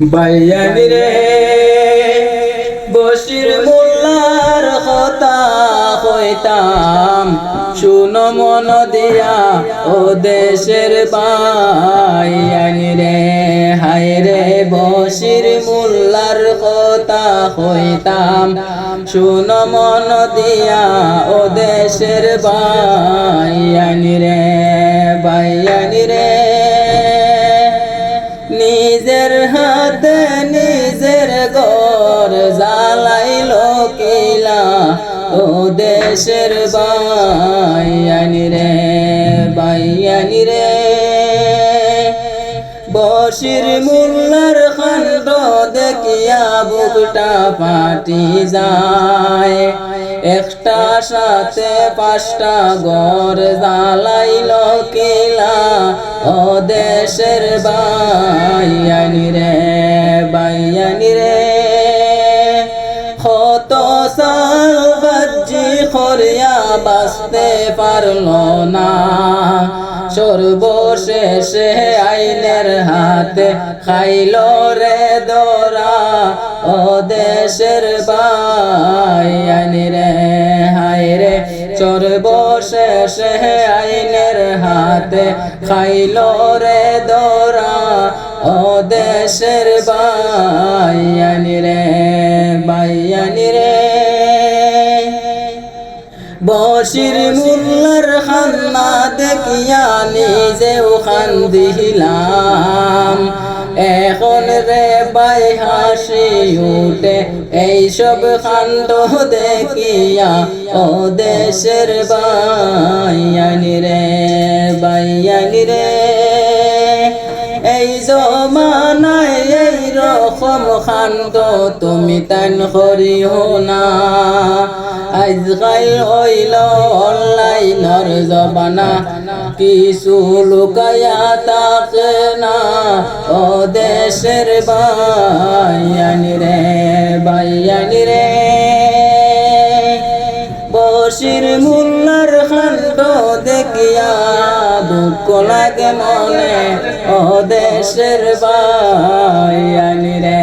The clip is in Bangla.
বাইয়ানি রে বসির মোল্লার কথা হইতাম শুনো মন দিয়া, ও দেশের বাইয়ানি রে হায় বসির মোল্লার কথা হইতাম শুনো মন দিয়া, ও দেশের বাইয়ানি নিজের হাতে নিজের গর জ্বালাইল কিলা ও দেশের বাইয়ানি বসির মুল্লার খণ্ড দেখিয়া বুকটা পাটি যায়। একটা সাথে পাঁচটা গর জ্বালাইল কিলা। ও দেশের বাইয়ানি রে বাইয়ানি রে কত সাল বাজি খরিয়া বাঁচতে পারল না। সর্বশেষে আইনের হাতে খাইল রে দরা, ও দেশের বাইয়ানি রে হায় রে। সর্বশেষে আইনের হাতে খাইল রে দরা, ও দেশের বাইয়ানি রে বসির মুল্লার খান্না দেখিয়া নিজেও খান দিলাম এখন রে বাই হাসি উঠে, এইসব খান্ড দেখিয়া ও দেশের বাইয়ানি রে বাইয়ানি রে। এই জমানায় এই রকম খান্ড তুমি তান করিও না। আজকাল হইল অনলাইনর জবানা কিছু লুকায়া তাকে না, ও দেশের বাইয়ানি রে বাইয়ানি রে। বসির মুল্লার খণ্ড দেখিয়া দুঃখ লাগে মনে, ও দেশের বাইয়ানি রে।